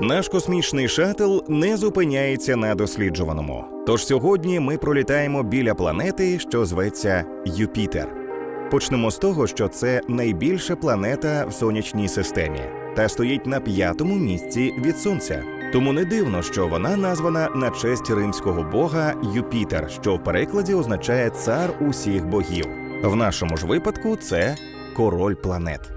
Наш космічний шатл не зупиняється на досліджуваному. Тож сьогодні ми пролітаємо біля планети, що зветься Юпітер. Почнемо з того, що це найбільша планета в сонячній системі та стоїть на п'ятому місці від сонця. Тому не дивно, що вона названа на честь римського бога Юпітер, що в перекладі означає цар усіх богів. В нашому ж випадку це король планет.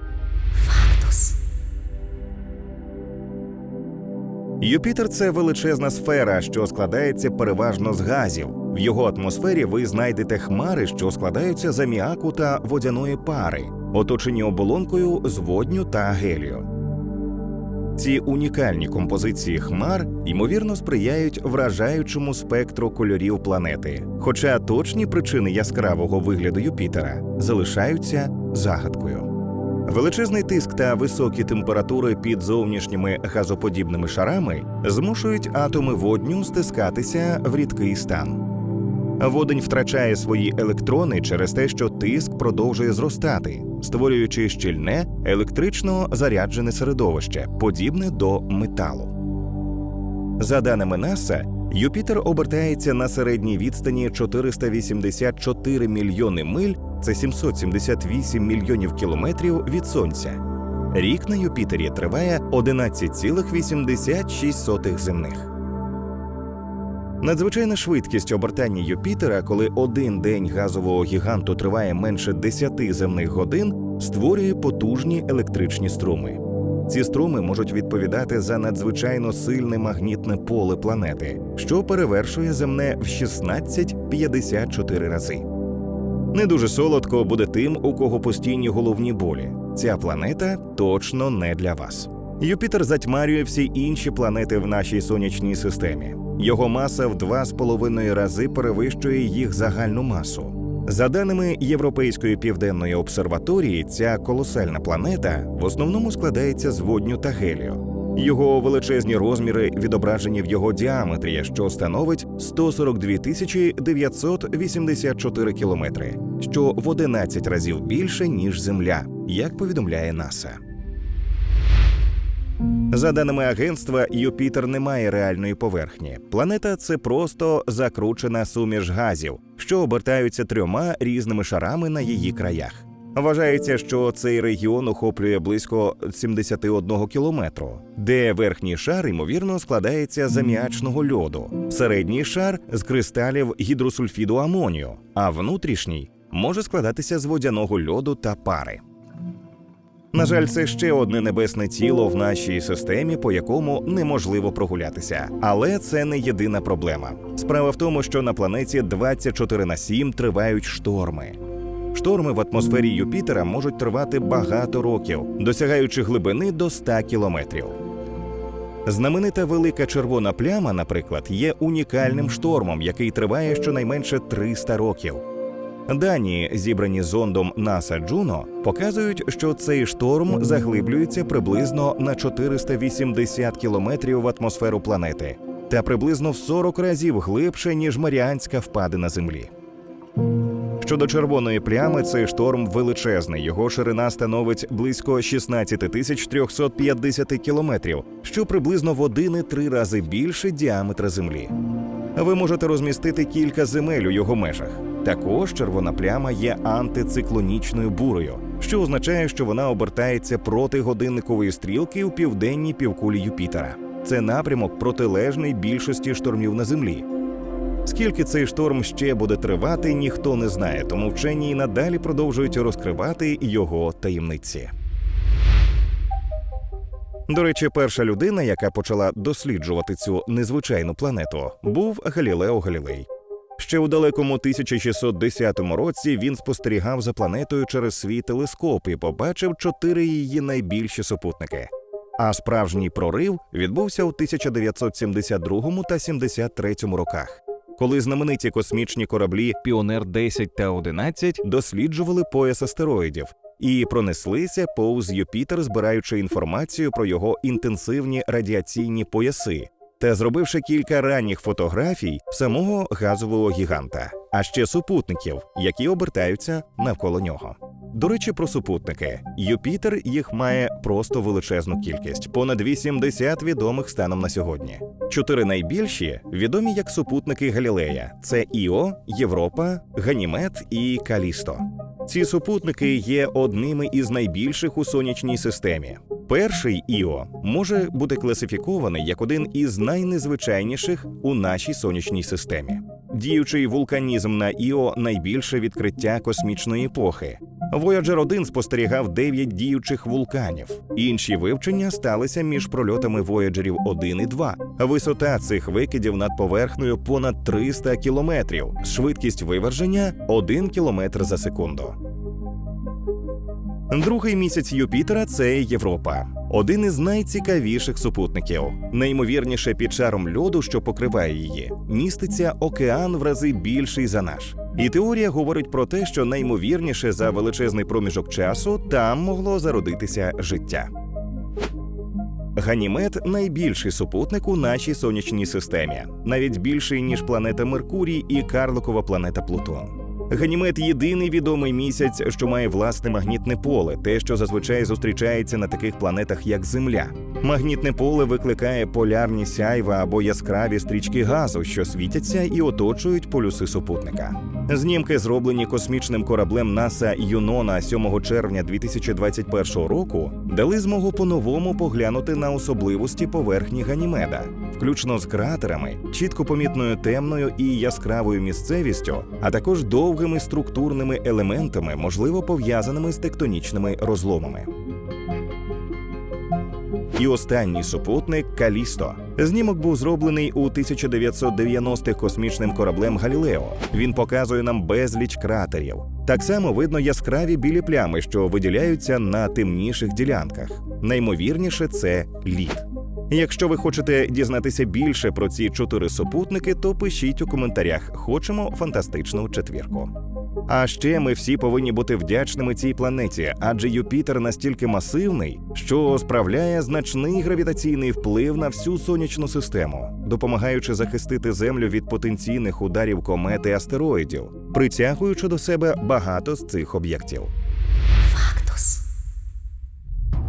Юпітер це величезна сфера, що складається переважно з газів. В його атмосфері ви знайдете хмари, що складаються з аміаку та водяної пари, оточені оболонкою з водню та гелію. Ці унікальні композиції хмар ймовірно сприяють вражаючому спектру кольорів планети. Хоча точні причини яскравого вигляду Юпітера залишаються загадкою. Величезний тиск та високі температури під зовнішніми газоподібними шарами змушують атоми водню стискатися в рідкий стан. Водень втрачає свої електрони через те, що тиск продовжує зростати, створюючи щільне електрично заряджене середовище, подібне до металу. За даними НАСА, Юпітер обертається на середній відстані 484 мільйони миль це 778 мільйонів кілометрів від сонця. Рік на Юпітері триває 11,86 земних. Надзвичайна швидкість обертання Юпітера, коли один день газового гіганту триває менше 10 земних годин, створює потужні електричні струми. Ці струми можуть відповідати за надзвичайно сильне магнітне поле планети, що перевершує земне в 16-54 рази. Не дуже солодко буде тим, у кого постійні головні болі. Ця планета точно не для вас. Юпітер затьмарює всі інші планети в нашій сонячній системі. Його маса в два з половиною рази перевищує їх загальну масу. За даними Європейської південної обсерваторії, ця колосальна планета в основному складається з водню та гелію. Його величезні розміри відображені в його діаметрі, що становить 142 тисячі 984 кілометри, що в 11 разів більше ніж Земля, як повідомляє НАСА. За даними агентства, Юпітер не має реальної поверхні. Планета це просто закручена суміш газів, що обертаються трьома різними шарами на її краях. Вважається, що цей регіон охоплює близько 71 кілометру, де верхній шар ймовірно складається з аміачного льоду, середній шар з кристалів гідросульфіду амонію, а внутрішній може складатися з водяного льоду та пари. На жаль, це ще одне небесне тіло в нашій системі, по якому неможливо прогулятися. Але це не єдина проблема. Справа в тому, що на планеті 24 на 7 тривають шторми. Шторми в атмосфері Юпітера можуть тривати багато років, досягаючи глибини до 100 кілометрів. Знаменита велика червона пляма, наприклад, є унікальним штормом, який триває щонайменше 300 років. Дані, зібрані зондом NASA Juno, показують, що цей шторм заглиблюється приблизно на 480 кілометрів в атмосферу планети та приблизно в 40 разів глибше, ніж Маріанська впадина Землі. Щодо червоної плями, цей шторм величезний. Його ширина становить близько 16 тисяч 350 кілометрів, що приблизно в 1,3 рази більше діаметра Землі. Ви можете розмістити кілька земель у його межах. Також червона пляма є антициклонічною бурою, що означає, що вона обертається проти годинникової стрілки у південній півкулі Юпітера. Це напрямок протилежний більшості штормів на Землі. Скільки цей шторм ще буде тривати, ніхто не знає, тому вчені й надалі продовжують розкривати його таємниці. До речі, перша людина, яка почала досліджувати цю незвичайну планету, був Галілео Галілей. Ще у далекому 1610 році він спостерігав за планетою через свій телескоп і побачив чотири її найбільші супутники. А справжній прорив відбувся у 1972 та 73 роках, коли знамениті космічні кораблі Піонер 10 та 11 досліджували пояс астероїдів і пронеслися повз Юпітер, збираючи інформацію про його інтенсивні радіаційні пояси та зробивши кілька ранніх фотографій самого газового гіганта, а ще супутників, які обертаються навколо нього. До речі, про супутники. Юпітер їх має просто величезну кількість, понад 80 відомих станом на сьогодні. Чотири найбільші відомі як супутники Галілея: це Іо, Європа, Ганімед і Калісто. Ці супутники є одними із найбільших у сонячній системі. Перший Іо може бути класифікований як один із найнезвичайніших у нашій сонячній системі. Діючий вулканізм на Іо найбільше відкриття космічної епохи. Voyager 1 спостерігав 9 діючих вулканів. Інші вивчення сталися між прольотами Voyagerів 1 і 2. Висота цих викидів над поверхнею понад 300 кілометрів, швидкість виверження 1 кілометр за секунду. Другий місяць Юпітера це Європа. Один із найцікавіших супутників. Наймовірніше під шаром льоду, що покриває її, міститься океан в рази більший за наш. І теорія говорить про те, що наймовірніше за величезний проміжок часу там могло зародитися життя. Ганімед найбільший супутник у нашій сонячній системі, навіть більший ніж планета Меркурій і карликова планета Плутон. Ганімед єдиний відомий місяць, що має власне магнітне поле, те, що зазвичай зустрічається на таких планетах, як Земля. Магнітне поле викликає полярні сяйва або яскраві стрічки газу, що світяться і оточують полюси супутника. Знімки, зроблені космічним кораблем НАСА Юнона 7 червня 2021 року, дали змогу по-новому поглянути на особливості поверхні Ганімеда, включно з кратерами, чітко помітною темною і яскравою місцевістю, а також довгими структурними елементами, можливо пов'язаними з тектонічними розломами. І останній супутник Калісто. Знімок був зроблений у 1990-х космічним кораблем Галілео. Він показує нам безліч кратерів. Так само видно яскраві білі плями, що виділяються на темніших ділянках. Наймовірніше це лід. Якщо ви хочете дізнатися більше про ці чотири супутники, то пишіть у коментарях. Хочемо фантастичну четвірку. А ще ми всі повинні бути вдячними цій планеті, адже Юпітер настільки масивний, що справляє значний гравітаційний вплив на всю сонячну систему, допомагаючи захистити Землю від потенційних ударів комет і астероїдів, притягуючи до себе багато з цих об'єктів. Фактус.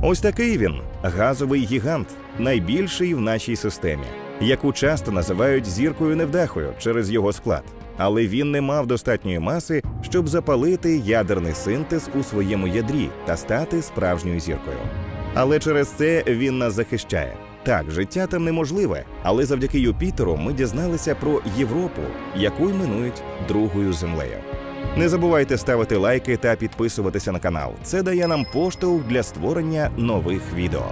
Ось такий він газовий гігант, найбільший в нашій системі, яку часто називають зіркою невдахою через його склад. Але він не мав достатньої маси, щоб запалити ядерний синтез у своєму ядрі та стати справжньою зіркою. Але через це він нас захищає. Так, життя там неможливе, але завдяки Юпітеру ми дізналися про Європу, яку іменують другою землею. Не забувайте ставити лайки та підписуватися на канал. Це дає нам поштовх для створення нових відео.